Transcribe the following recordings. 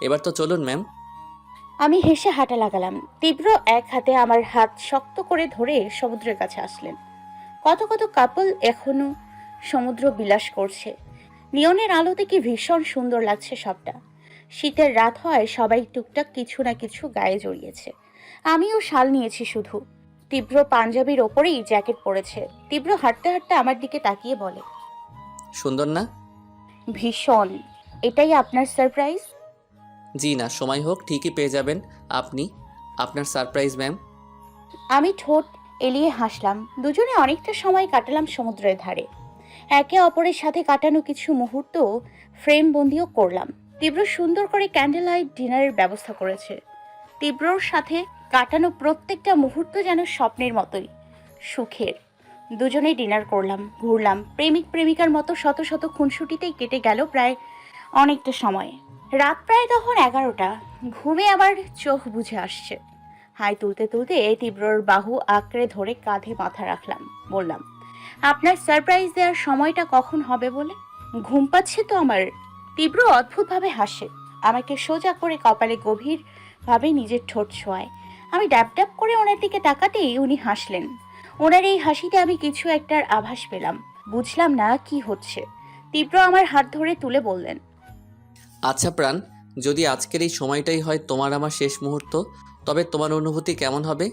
এবার তো চলুন ম্যাম আমি হেসে হাঁটা লাগালাম। তীব্র এক হাতে আমার হাত শক্ত করে ধরে সমুদ্রের কাছে আসলেন। কত কত কাপল এখনও সমুদ্র বিলাস করছে। নিয়নের আলোতে কি ভীষণ সুন্দর লাগছে সবটা। শীতের রাত হয় সবাই টুকটাক কিছু না কিছু গায়ে জড়িয়েছে। আমিও শাল নিয়েছি শুধু। তীব্র পাঞ্জাবির ওপরেই জ্যাকেট পরেছে। তীব্র হাঁটতে হাঁটতে আমার দিকে তাকিয়ে বলে সুন্দর না? ভীষণ। এটাই আপনার সারপ্রাইজ জি না সময় হোক ঠিকই পেয়ে যাবেন। আপনি? আপনার সারপ্রাইজ ম্যাম আমি ঠোঁট এলিয়ে হাসলাম। দুজনে অনেকটা সময় কাটালাম সমুদ্রের ধারে। একে অপরের সাথে কাটানো কিছু মুহূর্ত ফ্রেম বন্দিও করলাম। তীব্র সুন্দর করে ক্যান্ডেল লাইট ডিনারের ব্যবস্থা করেছে। তীব্রর সাথে কাটানো প্রত্যেকটা মুহূর্ত যেন স্বপ্নের মতোই সুখের। দুজনেই ডিনার করলাম ঘুরলাম। প্রেমিক প্রেমিকার মতো শত শত খুনসুটিতেই কেটে গেল প্রায় অনেকটা সময়। রাত প্রায় তখন এগারোটা। ঘুমে আবার চোখ বুঝে আসছে। হাই তুলতে তুলতে তীব্রর বাহু আঁকড়ে ধরে কাঁধে মাথা রাখলাম। বললাম, আপনার সারপ্রাইজ দেওয়ার সময়টা কখন হবে বলে? ঘুম পাচ্ছে তো আমার। তীব্র অদ্ভুতভাবে হাসে। আমাকে সোজা করে কপালে গভীরভাবে নিজের ঠোঁট ছোঁয়ায়। আমি ড্যাপ ড্যাপ করে ওনার দিকে তাকাতেই উনি হাসলেন। ওনার এই হাসিতে আমি কিছু একটার আভাস পেলাম। বুঝলাম না কি হচ্ছে। তীব্র আমার হাত ধরে তুলে বললেন আচ্ছা প্রাণ, যদি আজকের এই সময়টাই হয় তোমার আমার শেষ মুহূর্ত, তবে তোমার অনুভূতি কেমন হবে?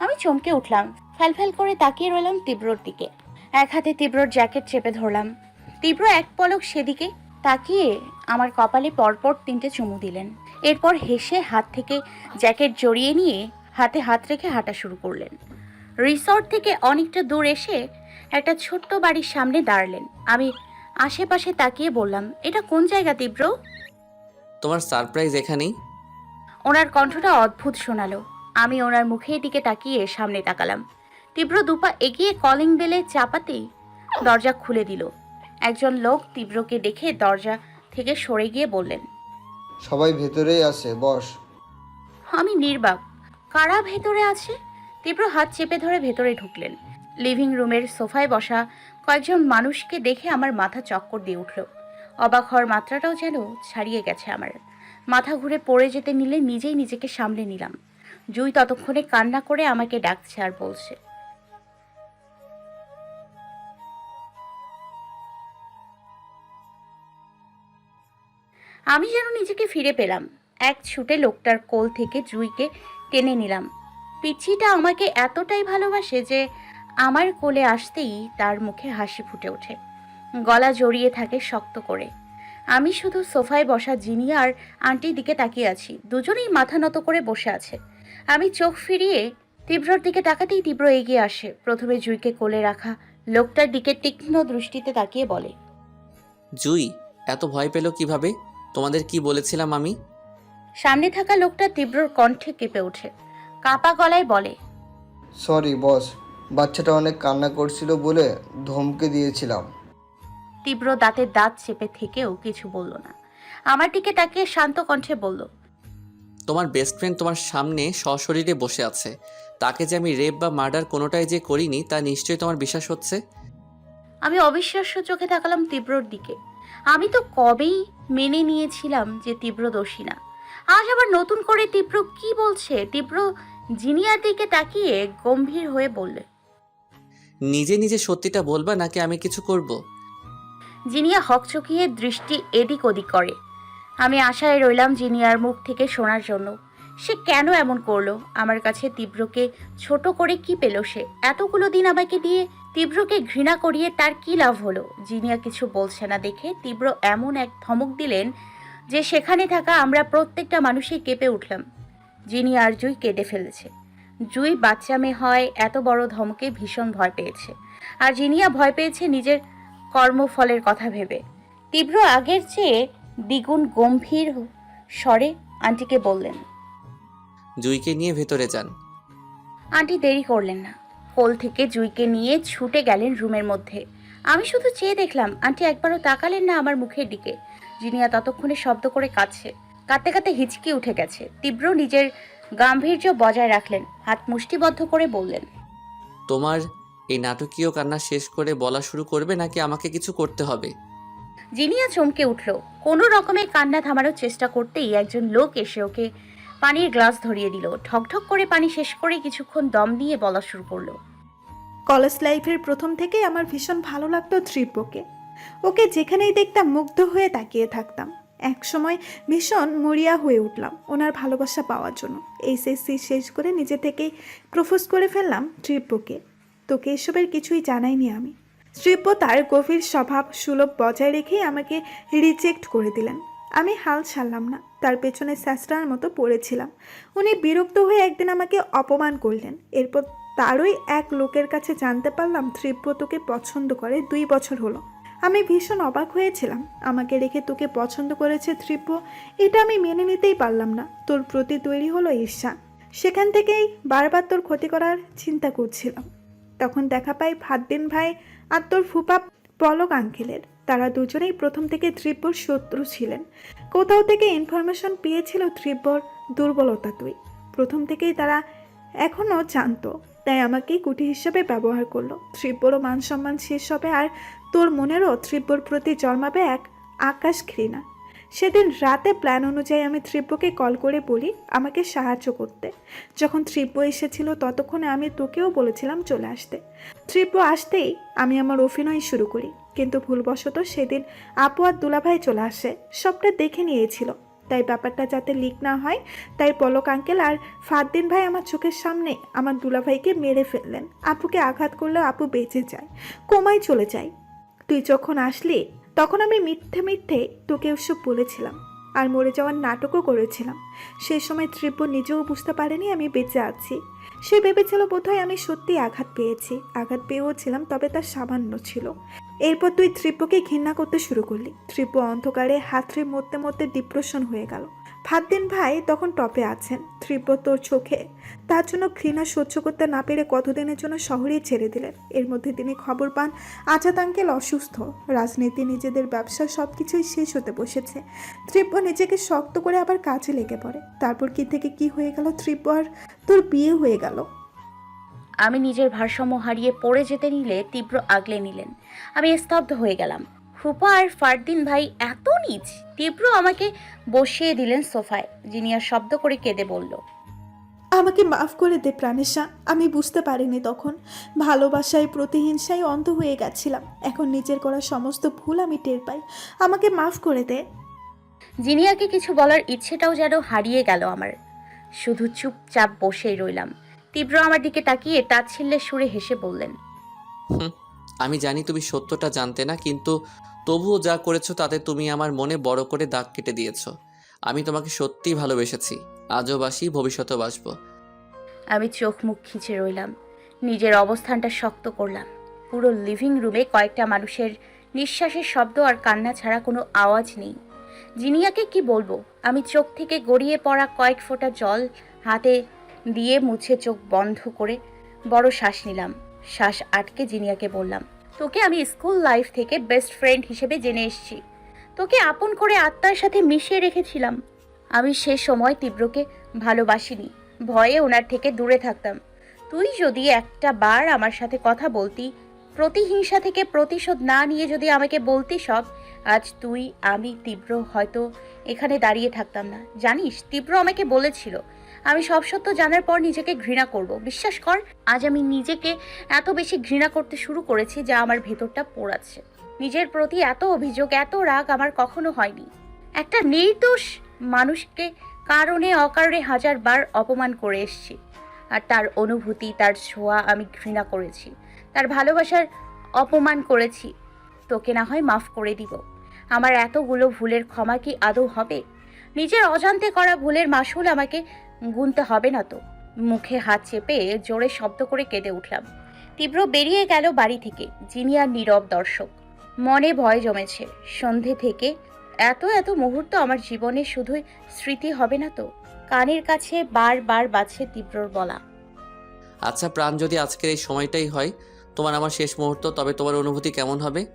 আমি চমকে উঠলাম ফ্যাল ফ্যাল করে তাকিয়ে রইলাম তীব্রর দিকে। এক হাতে তীব্রর জ্যাকেট চেপে ধরলাম। তীব্র এক পলক সেদিকে তাকিয়ে আমার কপালে পরপর তিনটে চুমু দিলেন। এরপর হেসে হাত থেকে জ্যাকেট জড়িয়ে নিয়ে হাতে হাত রেখে হাঁটা শুরু করলেন। রিসর্ট থেকে অনেকটা দূর এসে একটা ছোট্ট বাড়ির সামনে দাঁড়ালেন। আমি আশেপাশে তাকিয়ে বললাম এটা কোন জায়গা তীব্র? তোমার সারপ্রাইজ এখানেই? ওনার কণ্ঠটা অদ্ভুত শোনালো। আমি ওনার মুখের দিকে তাকিয়ে সামনে তাকালাম। তীব্র দুপা এগিয়ে কলিং বেলে চাপাতেই দরজা খুলে দিল। একজন লোক তীব্রকে দেখে দরজা থেকে সরে গিয়ে বললেন সবাই ভেতরেই আছে বস। আমি নির্বাক। কারা ভেতরে আছে? তীব্র হাত চেপে ধরে ভেতরে ঢুকলেন। লিভিং রুমের সোফায় বসা কয়েকজন মানুষকে দেখে আমার মাথা চক্কর দিয়ে উঠল। অবাক হওয়ার মাত্রাটাও যেন ছাড়িয়ে গেছে আমার। মাথা ঘুরে পড়ে যেতে নিলে নিজেই নিজেকে সামলে নিলাম। জুই ততক্ষণে কান্না করে আমাকে ডাকছে আর বলছে, আমি যেন নিজেকে ফিরে পেলাম এক ছুটে লোকটার কোল থেকে জুইকে টেনে নিলাম। পিচ্ছিটা আমাকে এতটাই ভালোবাসে যে আমার কোলে আসতেই তার মুখে হাসি ফুটে ওঠে। গলা জড়িয়ে থাকে শক্ত করে। আমি শুধু সোফায় বসা জিনি আর আন্টির দিকে তাকিয়ে আছি। দুজনেই মাথা নত করে বসে আছে। আমি চোখ ফিরিয়ে তীব্রর দিকে তাকাতেই তীব্র এগিয়ে আসে। প্রথমে জুইকে কোলে রাখা লোকটার দিকে তীক্ষ্ণ দৃষ্টিতে তাকিয়ে বলে জুই এত ভয় পেল কীভাবে? তোমাদের কি বলেছিলাম আমি? সামনে থাকা লোকটা তীব্রর কণ্ঠে কেঁপে ওঠে। কাপা গলায় বলে সরি বস বাচ্চাটা অনেক কান্না করছিল বলে ধমকে দিয়েছিলাম। তীব্র দাঁতের দাঁত চেপে থেকেও কিছু বলল না। আমার দিকে তাকিয়ে শান্ত কণ্ঠে বলল তোমার বেস্ট ফ্রেন্ড তোমার সামনে সশরীরে বসে আছে। তাকে যে আমি রেপ বা মার্ডার কোনোটাই যে করিনি তা নিশ্চয়ই তোমার বিশ্বাস হচ্ছে? আমি অবিশ্বাস্য চোখে তাকালাম তীব্রর দিকে। আমি তো কবেই মেনে নিয়েছিলাম যে তীব্র দোষী না। আজ আবার নতুন করে তীব্র কি বলছে? তীব্র জিনিয়ার দিকে তাকিয়ে গম্ভীর হয়ে বললে নিজে নিজে সত্যিটা বলবা নাকি আমি কিছু করব। জিনিয়া হকচকিয়ে দৃষ্টি এদিক ওদিক করে। আমি আশায় রইলাম জিনিয়ার মুখ থেকে শোনার জন্য। সে কেন এমন করল? আমার কাছে তীব্রকে ছোট করে কি পেল সে? এতগুলো দিন আমাকে দিয়ে তীব্রকে ঘৃণা করিয়ে তার কি লাভ হলো? জিনিয়া কিছু বলছে না দেখে তীব্র এমন এক ধমক দিলেন যে সেখানে থাকা আমরা প্রত্যেকটা মানুষই কেঁপে উঠলাম। জিনিয়া আর জুই কেঁদে ফেলেছে। জুই বাচ্চা মেয়ে হয় এত বড় ধমকে ভীষণ ভয় পেয়েছে। আর জিনিয়া ভয় পেয়েছে নিজের কর্মফলের কথা ভেবে। তীব্র আগের চেয়ে দ্বিগুণ গম্ভীর স্বরে আন্টিকে বললেন জুইকে নিয়ে ভেতরে যান। আন্টি দেরি করলেন না। কোল থেকে জুইকে নিয়ে ছুটে গেলেন রুমের মধ্যে। আমি শুধু চেয়ে দেখলাম আন্টি একবারও তাকালেন না আমার মুখের দিকে। জিনিয়া ততক্ষণে শব্দ করে কাঁদছে কাঁদতে কাঁদতে হিচকি উঠে গেছে। তীব্র নিজের গাম্ভীর্য বজায় রাখলেন হাত মুষ্টিবদ্ধ করে বললেন তোমার এই নাটকীয় কান্না শেষ করে বলা শুরু করবে নাকি আমাকে কিছু করতে হবে? জিনিয়া চমকে উঠল কোনো রকমে কান্না থামানোর চেষ্টা করতেই একজন লোক এসে ওকে পানির গ্লাস ধরিয়ে দিল ঠকঠক করে পানি শেষ করে কিছুক্ষণ দম দিয়ে বলা শুরু করল কলেজ লাইফের প্রথম থেকেই আমার ভীষণ ভালো লাগতো ত্রিপকে। ওকে যেখানেই দেখতাম মুগ্ধ হয়ে তাকিয়ে থাকতাম। এক সময় ভীষণ মরিয়া হয়ে উঠলাম ওনার ভালোবাসা পাওয়ার জন্য। এইচএসসি শেষ করে নিজে থেকেই প্রপোজ করে ফেললাম ত্রিপকে তোকে এসবের কিছুই জানাইনি আমি। ত্রিপ্য তার গভীর স্বভাব সুলভ বজায় রেখেই আমাকে রিজেক্ট করে দিলেন। আমি হাল ছাড়লাম না, তার পেছনে স্যাস্টার মতো পড়েছিলাম। উনি বিরক্ত হয়ে একদিন আমাকে অপমান করলেন। এরপর তারই এক লোকের কাছে জানতে পারলাম ত্রিব্য তোকে পছন্দ করে দুই বছর হলো। আমি ভীষণ অবাক হয়েছিলাম। আমাকে রেখে তোকে পছন্দ করেছে ত্রিব্য এটা আমি মেনে নিতেই পারলাম না। তোর প্রতি তৈরি হলো ঈর্ষা। সেখান থেকেই বারবার তোর ক্ষতি করার চিন্তা করছিলাম। তখন দেখা পাই ফাদ্দিন ভাই আর তোর ফুপা পলক আঙ্কেলের। তারা দুজনেই প্রথম থেকে ত্রিব্যর শত্রু ছিলেন। কোথাও থেকে ইনফরমেশন পেয়েছিল ত্রিব্যর দুর্বলতা তুই। প্রথম থেকেই তারা এখনও জানতো তাই আমাকেই কুটি হিসেবে ব্যবহার করল। ত্রিব্যরও মান সম্মান শেষ হবে আর তোর মনেরও ত্রিব্যর প্রতি জন্মাবে এক আকাশ ঘৃণা সেদিন রাতে প্ল্যান অনুযায়ী আমি ত্রিব্যকে কল করে বলি আমাকে সাহায্য করতে। যখন ত্রিব্য এসেছিল ততক্ষণে আমি তোকেও বলেছিলাম চলে আসতে। ত্রিব্য আসতেই আমি আমার অভিনয় শুরু করি। কিন্তু ভুলবশত সেদিন আপু আর দুলাভাই চলে আসে। সবটা দেখে নিয়েছিল। তাই ব্যাপারটা যাতে লিক না হয়, তাই পলক আঙ্কেল আর ফারদিন ভাই আমার চোখের সামনে আমার দুলাভাইকে মেরে ফেললেন। আপুকে আঘাত করলেও আপু বেঁচে যায়, কোমায় চলে যায়। তুই যখন আসলি, তখন আমি মিথ্যে মিথ্যে তোকে ওসব বলেছিলাম আর মরে যাওয়ার নাটকও করেছিলাম। সেই সময় ত্রিব্য নিজেও বুঝতে পারেনি আমি বেঁচে আছি। সে ভেবেছিল বোধহয় আমি সত্যি আঘাত পেয়েছি। আঘাত পেয়েও ছিলাম, তবে তার সামান্য ছিল। এরপর তুই ত্রিব্যকে ঘৃণা করতে শুরু করলি। ত্রিব্য অন্ধকারে হাতড়ে মরতে মরতে ডিপ্রেশন হয়ে গেল। ফাদ্দিন ভাই তখন টপে আছেন। ত্রিব্য তোর চোখে তার জন্য ঘৃণা সহ্য করতে না পেরে কতদিনের জন্য শহরেই ছেড়ে দিলেন। এর মধ্যে তিনি খবর পান, আজাদ আঙ্কেল অসুস্থ। রাজনীতি, নিজেদের ব্যবসা সব কিছুই শেষ হতে বসেছে। ত্রিব্য নিজেকে শক্ত করে আবার কাজে লেগে পড়ে। তারপর কি থেকে কি হয়ে গেল ত্রিব্য আর তোর বিয়ে হয়ে গেল। আমি নিজের ভারসাম্য হারিয়ে পড়ে যেতে নিলে তীব্র আগলে নিলেন। আমি স্তব্ধ হয়ে গেলাম। ফুপা আর ফারদিন ভাই এত নিচ তীব্র আমাকে বসিয়ে দিলেন সোফায়। জিনিয়া শব্দ করে কেঁদে বলল আমাকে মাফ করে দে প্রাণেশা আমি বুঝতে পারিনি তখন। ভালোবাসায় প্রতিহিংসায় অন্ধ হয়ে গেছিলাম। এখন নিজের করা সমস্ত ভুল আমি টের পাই। আমাকে মাফ করে দে। জিনিয়াকে কিছু বলার ইচ্ছেটাও যেন হারিয়ে গেল আমার। শুধু চুপচাপ বসেই রইলাম। তীব্র আমার দিকে তাকিয়ে তাচ্ছিল্যে সুরে হেসে বললেন আমি জানি তুমি সত্যটা জানতে না কিন্তু তবুও যা করেছ তাতে তুমি আমার মনে বড় করে দাগ কেটে দিয়েছ। আমি তোমাকে সত্যিই ভালোবেসেছি। আজও বাসি ভবিষ্যতেও বাসবো। আমি চোখ মুখ খিচে রইলাম নিজের অবস্থানটা শক্ত করলাম। পুরো লিভিং রুমে কয়েকটা মানুষের নিঃশ্বাসের শব্দ আর কান্না ছাড়া কোনো আওয়াজ নেই। জিনিয়াকে কি বলব? আমি চোখ থেকে গড়িয়ে পড়া কয়েক ফোঁটা জল হাতে দিয়ে মুছে চোখ বন্ধ করে বড় শ্বাস নিলাম। শ্বাস আটকে জিনিয়াকে বললাম, তোকে আমি স্কুল লাইফ থেকে বেস্ট ফ্রেন্ড হিসেবে জেনে এসেছি। তোকে আপন করে আত্মার সাথে মিশিয়ে রেখেছিলাম। আমি সে সময় তীব্রকে ভালোবাসিনি, ভয়ে ওনার থেকে দূরে থাকতাম। তুই যদি একটা বার আমার সাথে কথা বলতি, প্রতিহিংসা থেকে প্রতিশোধ না নিয়ে যদি আমাকে বলতি সব, আজ তুই, আমি, তীব্র হয়তো এখানে দাঁড়িয়ে থাকতাম না। জানিস, তীব্র আমাকে বলেছিল আমি সব সত্য জানার পর নিজেকে ঘৃণা করব। বিশ্বাস কর, আজ আমি নিজেকে এত বেশি ঘৃণা করতে শুরু করেছি যা আমার ভেতরটা পোড়াচ্ছে। নিজের প্রতি এত অভিযোগ, এত রাগ আমার কখনো হয়নি। একটা নির্দোষ মানুষকে কারণে অকারণে হাজার বার অপমান করে এসেছি। আর তার অনুভূতি, তার ছোঁয়া আমি ঘৃণা করেছি। তার ভালোবাসার অপমান করেছি। তোকে না হয় মাফ করে দিব। আমার এতগুলো ভুলের ক্ষমা কি আদৌ হবে? নিজের অজান্তে করা ভুলের মাসুল আমাকে গুনতে হবে না তো। মুখে হাত চেপে জোরে শব্দ করে কেঁদে উঠলাম। তীব্র বেরিয়ে গেল বাড়ি থেকে যিনি আর নীরব দর্শক। মনে ভয় জমেছে সন্ধে থেকে। এত এত মুহূর্ত আমার জীবনে শুধুই স্মৃতি হবে না তো? কানের কাছে বারবার বাজছে তীব্রর বলা। আচ্ছা প্রাণ যদি আজকের এই সময়টাই হয় তোমার আমার শেষ মুহূর্ত তবে তোমার অনুভূতি কেমন হবে?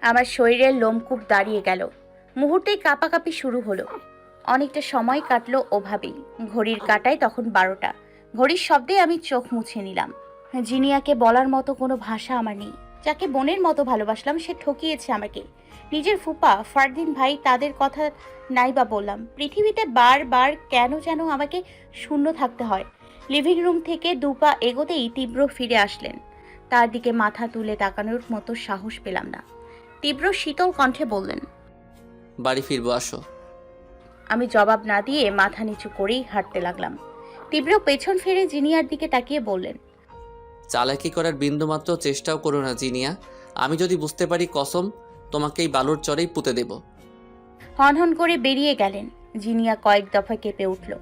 আমার শরীরের লোমকূপ দাঁড়িয়ে গেল। মুহূর্তেই কাঁপাকাঁপি শুরু হলো। অনেকটা সময় কাটলো ওভাবেই। ঘড়ির কাটায় তখন বারোটা। ঘড়ির শব্দে আমি চোখ মুছে নিলাম। জিনিয়াকে বলার মতো কোনো ভাষা আমার নেই। যাকে বোনের মতো ভালোবাসলাম, সে ঠকিয়েছে আমাকে। নিজের ফুপা, ফারদিন ভাই, তাদের কথা নাই বা বললাম। পৃথিবীতে বারবার কেন যেন আমাকে শূন্য থাকতে হয়। লিভিং রুম থেকে দুপা এগোতেই তীব্র ফিরে আসলেন। তার দিকে মাথা তুলে তাকানোর মতো সাহস পেলাম না। তীব্র শীতল কণ্ঠে বললেন, বাড়ি ফিরবো, আসো। আমি জবাব না দিয়ে মাথা নিচু করেই হাঁটতে লাগলাম। তীব্র পেছন ফিরে জিনিয়ার দিকে তাকিয়ে বললেন চালাকি করার বিন্দুমাত্র চেষ্টাও করো না জিনিয়া। আমি যদি বুঝতে পারি কসম তোমাকে এই বালুর চরেই পুঁতে দেব। হনহন করে বেরিয়ে গেলেন। জিনিয়া কয়েক দফা কেঁপে উঠল।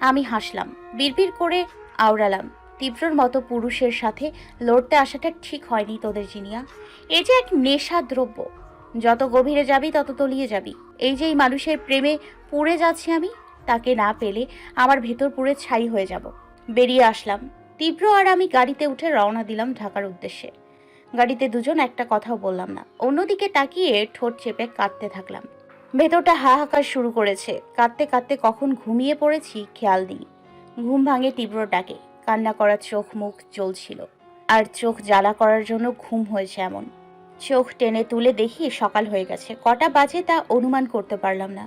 আমি হাসলাম বিড়বিড় করে আওড়ালাম। তীব্রর মতো পুরুষের সাথে লড়তে আসাটা ঠিক হয়নি তোদের জিনিয়া। এ যে এক নেশা দ্রব্য যত গভীরে যাবি, তত তলিয়ে যাবি। এই যে এই মানুষের প্রেমে পুড়ে যাচ্ছি আমি, তাকে না পেলে আমার ভেতর পুড়ে ছাই হয়ে যাব। বেরিয়ে আসলাম। তীব্র আর আমি গাড়িতে উঠে রওনা দিলাম ঢাকার উদ্দেশ্যে। গাড়িতে দুজন একটা কথাও বললাম না। অন্যদিকে তাকিয়ে ঠোঁট চেপে কাঁদতে থাকলাম। ভেতরটা হাহাকার শুরু করেছে। কাঁদতে কাঁদতে কখন ঘুমিয়ে পড়েছি খেয়াল দিই ঘুম ভাঙে তীব্র ডাকে। কান্না করার চোখ মুখ জ্বলছিল। আর চোখ জ্বালা করার জন্য ঘুম হয়েছে এমন। চোখ টেনে তুলে দেখি সকাল হয়ে গেছে। কটা বাজে তা অনুমান করতে পারলাম না।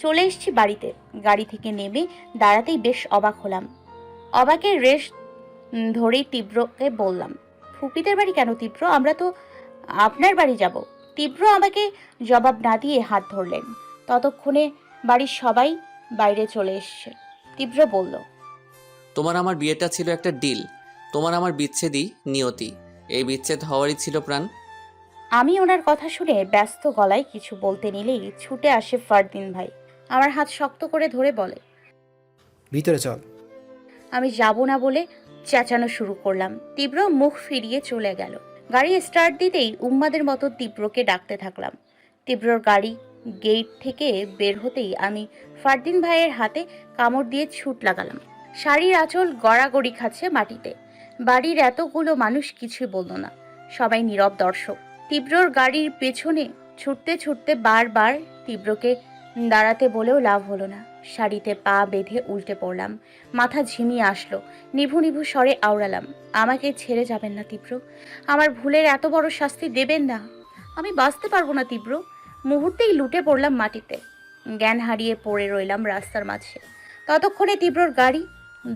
চলে এসেছি বাড়িতে। গাড়ি থেকে নেমে দাঁড়াতেই বেশ অবাক হলাম। অবাকের রেশ ধরেই তীব্রকে বললাম, ফুপিদের বাড়ি কেন তীব্র? আমরা তো আপনার বাড়ি যাব। তীব্র আমাকে জবাব না দিয়ে হাত ধরলেন। ততক্ষণে বাড়ির সবাই বাইরে চলে এসছে। তীব্র বলল, তোমার আমার বিয়েটা ছিল একটা ডিল। তোমার আমার বিচ্ছেদই নিয়তি। এই বিচ্ছেদ হওয়ারই ছিল প্রাণ। আমি ওনার কথা শুনে ব্যস্ত গলায় কিছু বলতে নিলেই ছুটে আসে ফারদিন ভাই। আমার হাত শক্ত করে ধরে বলে ভিতরে চল। আমি যাব না বলে চেঁচানো শুরু করলাম। তীব্র মুখ ফিরিয়ে চলে গেল। গাড়ি স্টার্ট দিতেই উম্মাদের মতো তীব্রকে ডাকতে থাকলাম। তীব্রর গাড়ি গেট থেকে বের হতেই আমি ফারদিন ভাইয়ের হাতে কামড় দিয়ে ছুট লাগালাম। শাড়ির আঁচল গড়াগড়ি খাচ্ছে মাটিতে। বাড়ির এতগুলো মানুষ কিছুই বলল না। সবাই নীরব দর্শক। তীব্রর গাড়ির পেছনে ছুটতে ছুটতে বারবার তীব্রকে দাঁড়াতে বলেও লাভ হলো না। শাড়িতে পা বেঁধে উল্টে পড়লাম। মাথা ঝিমিয়ে আসলো। নিভু নিভু স্বরে আওড়ালাম, আমাকে ছেড়ে যাবেন না তীব্র। আমার ভুলের এত বড় শাস্তি দেবেন না। আমি বাঁচতে পারব না তীব্র। মুহূর্তেই লুটে পড়লাম মাটিতে। জ্ঞান হারিয়ে পড়ে রইলাম রাস্তার মাঝে। ততক্ষণে তীব্রর গাড়ি